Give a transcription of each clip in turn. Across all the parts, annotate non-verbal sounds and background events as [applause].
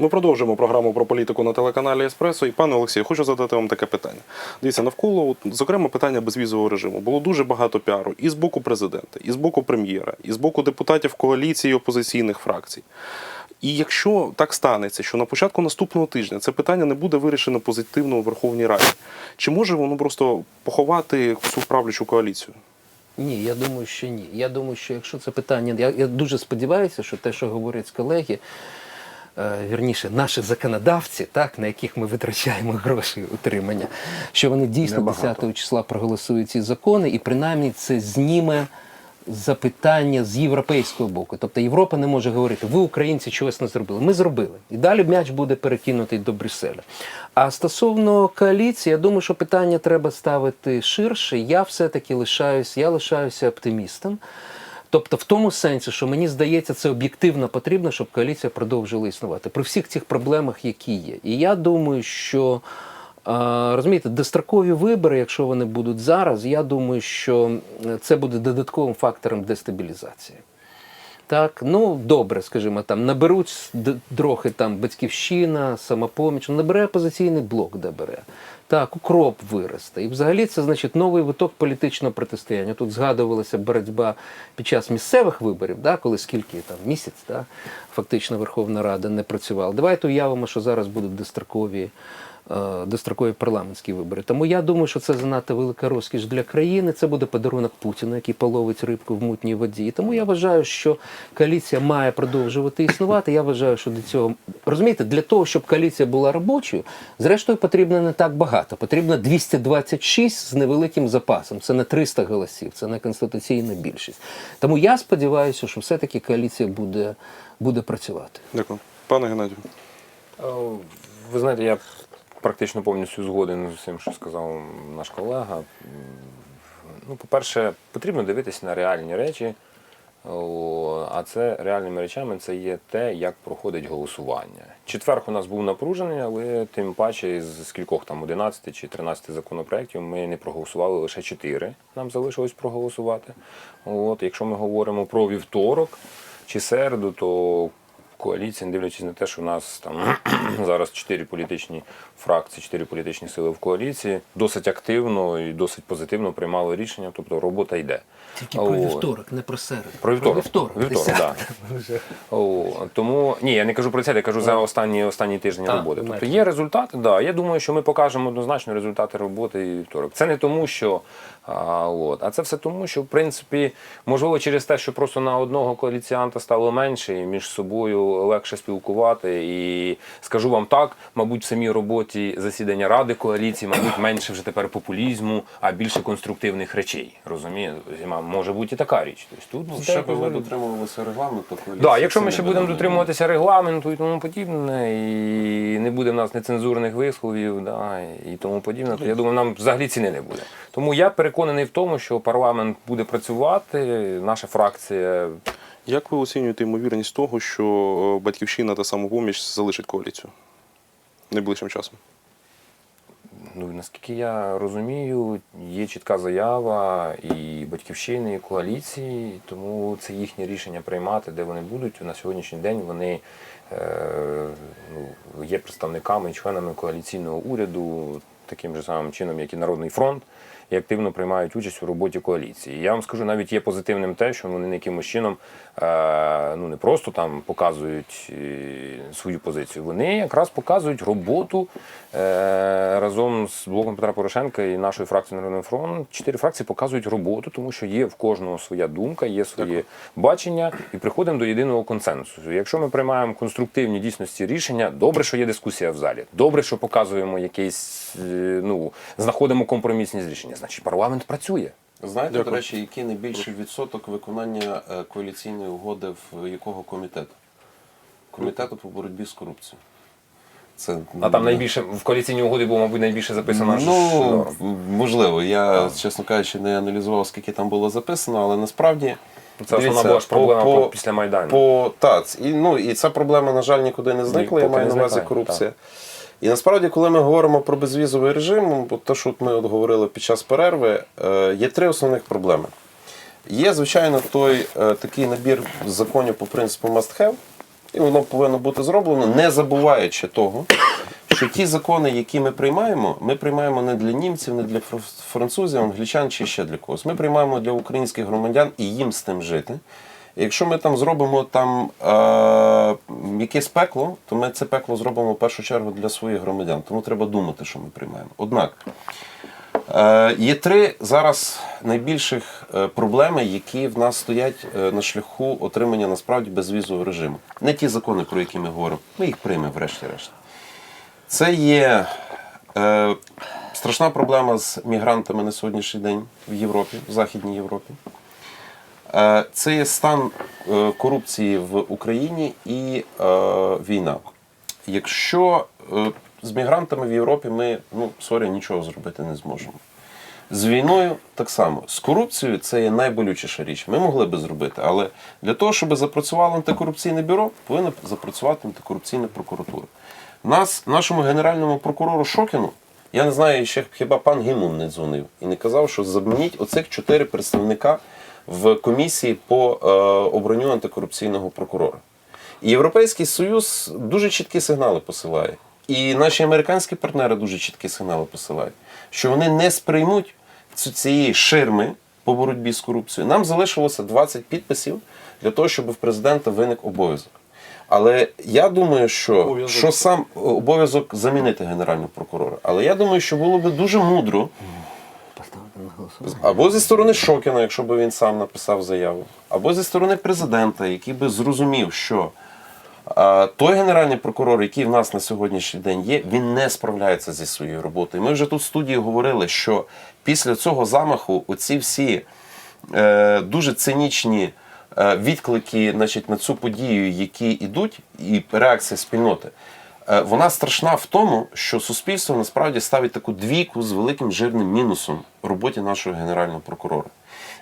Ми продовжуємо програму про політику на телеканалі Еспресо. І пане Олексію, хочу задати вам таке питання. Дивіться, навколо, от, зокрема, питання безвізового режиму було дуже багато піару і з боку президента, і з боку прем'єра, і з боку депутатів коаліції опозиційних фракцій. І якщо так станеться, що на початку наступного тижня це питання не буде вирішено позитивно у Верховній Раді, чи може воно просто поховати всю правлячу коаліцію? Ні, я думаю, що ні. Я думаю, що якщо це питання, я, я дуже сподіваюся, що те, що говорять колеги, вірніше, наші законодавці, так, на яких ми витрачаємо гроші утримання, що вони дійсно Небагато. 10 числа проголосують ці закони, і принаймні це зніме запитання з європейського боку. Тобто Європа не може говорити, ви, українці, чогось не зробили. Ми зробили. І далі м'яч буде перекинутий до Брюсселя. А стосовно коаліції, я думаю, що питання треба ставити ширше. Я все-таки лишаюсь, я лишаюся оптимістом. Тобто, в тому сенсі, що мені здається, це об'єктивно потрібно, щоб коаліція продовжила існувати при всіх цих проблемах, які є. І я думаю, що а, розумієте, дострокові вибори, якщо вони будуть зараз, я думаю, що е, це буде додатковим фактором дестабілізації. Так, ну добре, скажімо, там наберуть трохи там батьківщина, самопоміч, ну, набере опозиційний блок, де бере. Так, укроп виросте. І взагалі це значить новий виток політичного протистояння. Тут згадувалася боротьба під час місцевих виборів, да, коли скільки там місяць, да, фактично Верховна Рада не працювала. Давайте уявимо, що зараз будуть дострокові дострокові парламентські вибори. Тому я думаю, що це занадто велика розкіш для країни. Це буде подарунок Путіну, який половить рибку в мутній воді. І тому я вважаю, що коаліція має продовжувати існувати. Я вважаю, що до цього розумієте, для того, щоб коаліція була робочою, зрештою потрібно не так багато. Потрібно 226 з невеликим запасом. Це не 300 голосів, це не конституційна більшість. Тому я сподіваюся, що все-таки коаліція буде, буде працювати. Дякую. Пане Геннадію. Е, Ви знаєте, я практично повністю згоден з усім, що сказав наш колега. Ну, по-перше, потрібно дивитися на реальні речі. А це реальними речами це є те, як проходить голосування. Четверг у нас був напружений, але тим паче з скількох там 11 чи 13 законопроєктів ми не проголосували лише 4. Нам залишилось проголосувати. От, якщо ми говоримо про вівторок чи середу, то коаліція, не дивлячись на те, що у нас там [clears throat] зараз чотири політичні фракції, чотири політичні сили в коаліції, досить активно і досить позитивно приймали рішення, тобто робота йде. Тільки про вівторок, не про середу. Про вівторок. вівторок, Вівторок, десятка. да. Тому ні, я не кажу про це, я кажу за останні, останні тижні А, роботи. Тобто є результати, да. Я думаю, що ми покажемо однозначно результати роботи і вівторок. Це не тому, що а, от, а це все тому, що в принципі, можливо, через те, що просто на одного коаліціанта стало менше, і між собою легше спілкувати. І скажу вам так, мабуть, в самій роботі засідання ради коаліції, мабуть, менше вже тепер популізму, а більше конструктивних речей. Розумієте? Може бути і така річ. Тобто, тут Ну, ще би ми дотримувалися регламенту. коаліції, Да, якщо ми ще будемо дотримуватися регламенту і тому подібне, і не буде в нас нецензурних висловів, да, і тому подібне, то я думаю, нам взагалі ціни не буде. Тому я переконаний в тому, що парламент буде працювати, наша фракція. Як ви оцінюєте ймовірність того, що е, батьківщина та самопоміч залишать коаліцію найближчим часом? Ну, наскільки я розумію, є чітка заява і батьківщини, і коаліції, тому це їхнє рішення приймати, де вони будуть. На сьогоднішній день вони е, ну, є представниками і членами коаліційного уряду, таким же самим чином, як і Народний фронт, і активно приймають участь у роботі коаліції. Я вам скажу, навіть є позитивним те, що вони якимось чином е, ну, не просто там показують е, свою позицію, вони якраз показують роботу е, разом з блоком Петра Порошенка і нашою фракцією Народний фронт. Чотири фракції показують роботу, тому що є в кожного своя думка, є своє бачення, і приходимо до єдиного консенсусу. Якщо ми приймаємо конструктивні дійсності рішення, добре, що є дискусія в залі, добре, що показуємо якийсь, ну знаходимо компромісні рішення. Значить, парламент працює. Знаєте, Дякую. до речі, який найбільший відсоток виконання е, коаліційної угоди в якого комітету? Комітету по боротьбі з корупцією. Це А там найбільше в коаліційній угоді було, мабуть, найбільше записано. Ну, норм. можливо, я, чесно кажучи, не аналізував, скільки там було записано, але насправді. Це основна була ж проблема по- по- після Майдану. По, та, і, ну, і ця проблема, на жаль, нікуди не зникла, я маю на увазі корупція. І насправді, коли ми говоримо про безвізовий режим, бо те, що ми от говорили під час перерви, е, є три основних проблеми. Є, звичайно, той е, такий набір законів по принципу must have, І воно повинно бути зроблено, не забуваючи того, що ті закони, які ми приймаємо, ми приймаємо не для німців, не для французів, англічан чи ще для когось. Ми приймаємо для українських громадян і їм з тим жити. Якщо ми там зробимо там е, якесь пекло, то ми це пекло зробимо в першу чергу для своїх громадян. Тому треба думати, що ми приймаємо. Однак Е, Є три зараз найбільших е, проблеми, які в нас стоять е, на шляху отримання насправді безвізового режиму. Не ті закони, про які ми говоримо. Ми їх приймемо, врешті-решт. Це є страшна проблема з мігрантами на сьогоднішній день в Європі, в Західній Європі. Е, Це є стан е, корупції в Україні і е, війна. Якщо з мігрантами в Європі ми, ну, сорі, нічого зробити не зможемо. З війною так само. З корупцією це є найболючіша річ. Ми могли би зробити, але для того, щоб запрацювало антикорупційне бюро, повинна запрацювати антикорупційна прокуратура. Нас, нашому генеральному прокурору Шокіну, я не знаю, ще хіба пан Гімун не дзвонив і не казав, що замініть оцих чотири представника в комісії по е, обранню антикорупційного прокурора. І Європейський Союз дуже чіткі сигнали посилає. І наші американські партнери дуже чіткі сигнали посилають, що вони не сприймуть цієї ширми по боротьбі з корупцією. Нам залишилося 20 підписів для того, щоб в президента виник обов'язок. Але я думаю, що, що сам обов'язок замінити генерального прокурора. Але я думаю, що було би дуже мудро. Або зі сторони Шокіна, якщо б він сам написав заяву, або зі сторони президента, який би зрозумів, що той генеральний прокурор, який в нас на сьогоднішній день є, він не справляється зі своєю роботою. Ми вже тут в студії говорили, що після цього замаху оці всі е, дуже цинічні е, відклики значить, на цю подію, які йдуть, і реакція спільноти. Е, Вона страшна в тому, що суспільство насправді ставить таку двійку з великим жирним мінусом роботі нашого генерального прокурора.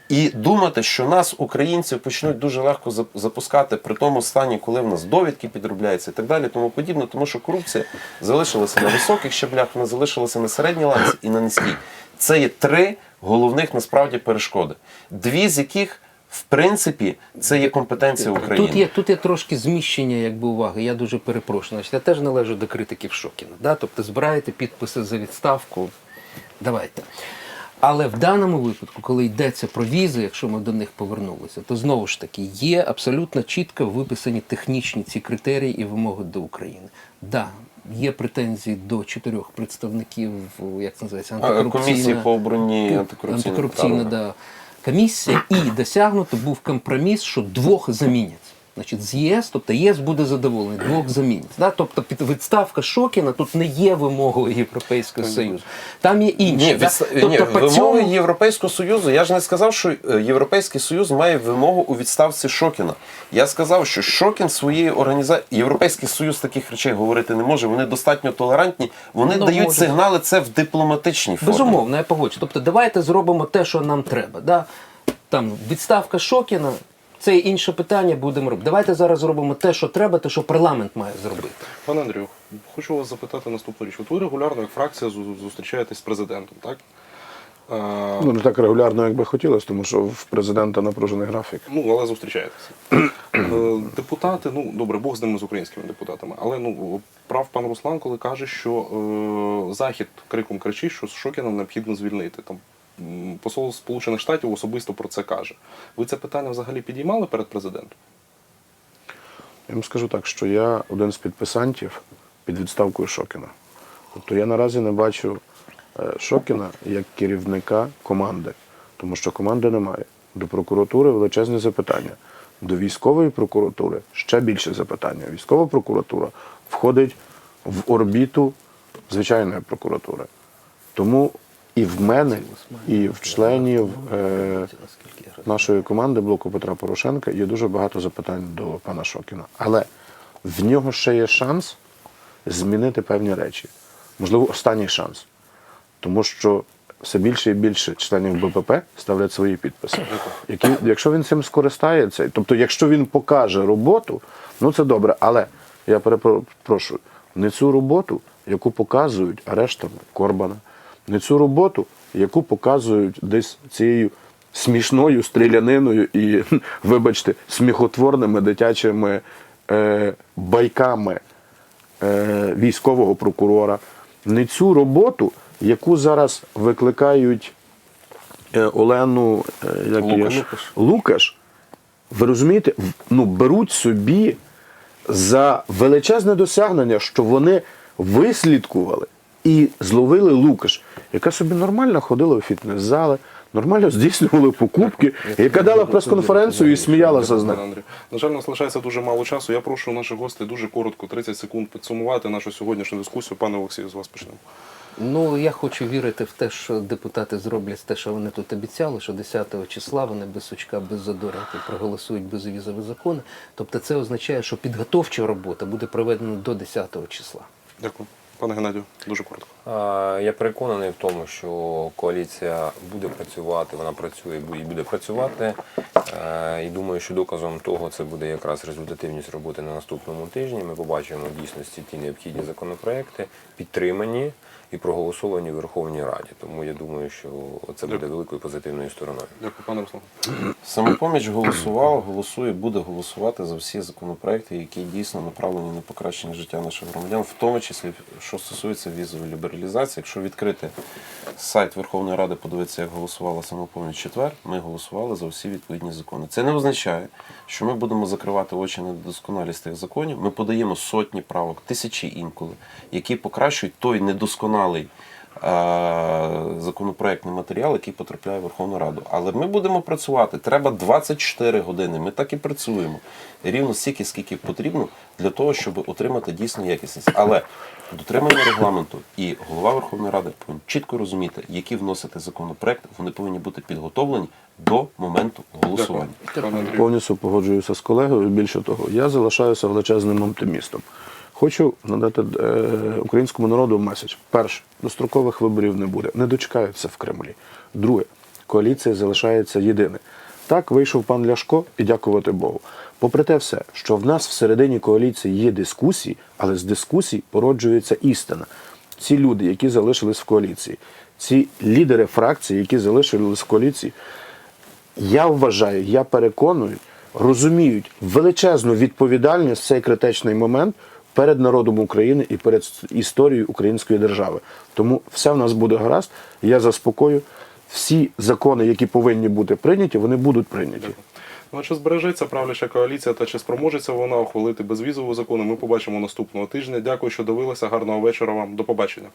І думати, що нас, українців, почнуть дуже легко запускати при тому стані, коли в нас довідки підробляються і так далі, тому подібне, тому що корупція залишилася на високих щаблях, вона залишилася на середній ланці і на низькій. Це є три головних насправді перешкоди. Дві з яких, в принципі, це є компетенція України. Тут є, тут є трошки зміщення якби, уваги. Я дуже перепрошую. Значить, я теж належу до критиків Шокіна. Да? Тобто збираєте підписи за відставку. Давайте. Але в даному випадку, коли йдеться про візи, якщо ми до них повернулися, то знову ж таки є абсолютно чітко виписані технічні ці критерії і вимоги до України. Да, є претензії до чотирьох представників, як це називається, антикорупційна Комісії по обороні антикорупційного антикорупційна да, комісія, і досягнуто був компроміс, що двох замінять. Значить, з ЄС, тобто ЄС буде задоволений, двох замінять. Да? Тобто під відставка Шокіна тут не є вимогою Європейського Союзу. Там є інші. Ні, да? відста... тобто, ні, по вимоги цьому- Європейського Союзу. Я ж не сказав, що е, Європейський Союз має вимогу у відставці Шокіна. Я сказав, що Шокін своєї організації Європейський Союз таких речей говорити не може. Вони достатньо толерантні. Вони Ну, дають може. сигнали це в дипломатичній формі. Безумовно, я погоджу. Тобто, давайте зробимо те, що нам треба. Да? Там відставка Шокіна. Це інше питання будемо робити. Давайте зараз зробимо те, що треба, те, що парламент має зробити. Пане Андрію, хочу вас запитати наступну річ. От ви регулярно, як фракція, зу- зустрічаєтесь з президентом, так? Ну, не так регулярно, як би хотілося, тому що в президента напружений графік. Ну, але зустрічаєтеся. Е, Депутати, ну добре, Бог з ними з українськими депутатами. Але ну прав пан Руслан, коли каже, що е, Захід криком кричить, що Шокіна необхідно звільнити. Там посол Сполучених Штатів особисто про це каже. Ви це питання взагалі підіймали перед президентом? Я вам скажу так, що я один з підписантів під відставкою Шокіна. Тобто я наразі не бачу е, Шокіна як керівника команди, тому що команди немає. До прокуратури величезне запитання. До військової прокуратури ще більше запитання. Військова прокуратура входить в орбіту звичайної прокуратури. Тому і в мене, і в членів е, нашої команди блоку Петра Порошенка є дуже багато запитань до пана Шокіна. Але в нього ще є шанс змінити певні речі. Можливо, останній шанс. Тому що все більше і більше членів БПП ставлять свої підписи. Які, якщо він цим скористається, тобто, якщо він покаже роботу, ну це добре. Але я перепрошую, не цю роботу, яку показують арештами Корбана, не цю роботу, яку показують десь цією смішною стріляниною і, [laughs] вибачте, сміхотворними дитячими е, байками е, військового прокурора, не цю роботу, яку зараз викликають е, Олену е, як? Лукаш. Лукаш. Ви розумієте, ну, беруть собі за величезне досягнення, що вони вислідкували і зловили Лукаш, яка собі нормально ходила у фітнес-зали, нормально здійснювала покупки, яка дала прес-конференцію і сміялася з Пане ним. Андрію. На жаль, у нас лишається дуже мало часу. Я прошу наших гостей дуже коротко, 30 секунд, підсумувати нашу сьогоднішню дискусію. Пане Олексію, з вас почнемо. Ну, я хочу вірити в те, що депутати зроблять те, що вони тут обіцяли, що 10 числа вони без сучка, без задоринки проголосують безвізові закони. Тобто це означає, що підготовча робота буде проведена до 10 числа. Дякую. Пане Геннадію, дуже коротко. Я переконаний в тому, що коаліція буде працювати, вона працює і буде працювати. Е, І думаю, що доказом того це буде якраз результативність роботи на наступному тижні. Ми побачимо в дійсності ті необхідні законопроекти, підтримані і проголосовані в Верховній Раді. Тому я думаю, що це буде великою позитивною стороною. Дякую, пане Руслан. Самопоміч голосувала, голосує, буде голосувати за всі законопроекти, які дійсно направлені на покращення життя наших громадян, в тому числі, що стосується візової лібералізації. Якщо відкрити сайт Верховної Ради, подивитися, як голосувала самопоміч четвер, ми голосували за всі відповідні закони. Це не означає, що ми будемо закривати очі на недосконалість тих законів. Ми подаємо сотні правок, тисячі інколи, які покращують той недосконалий е, законопроектний матеріал, який потрапляє в Верховну Раду. Але ми будемо працювати. Треба 24 години. Ми так і працюємо. Рівно стільки, скільки потрібно для того, щоб отримати дійсно якісність. Але дотримання регламенту і голова Верховної Ради повинен чітко розуміти, які вносити законопроекти, вони повинні бути підготовлені до моменту голосування. Повністю погоджуюся з колегою. Більше того, я залишаюся величезним оптимістом. Хочу надати е, українському народу меседж. Перше, дострокових виборів не буде, не дочекаються в Кремлі. Друге, коаліція залишається єдина. Так вийшов пан Ляшко, і дякувати Богу. Попри те все, що в нас всередині коаліції є дискусії, але з дискусій породжується істина. Ці люди, які залишились в коаліції, ці лідери фракцій, які залишились в коаліції, я вважаю, я переконую, розуміють величезну відповідальність в цей критичний момент перед народом України і перед історією української держави. Тому все в нас буде гаразд. Я заспокою. Всі закони, які повинні бути прийняті, вони будуть прийняті. Ну, чи збережеться правляча коаліція та чи спроможеться вона ухвалити безвізову закону? ми побачимо наступного тижня. Дякую, що дивилися. Гарного вечора вам. До побачення.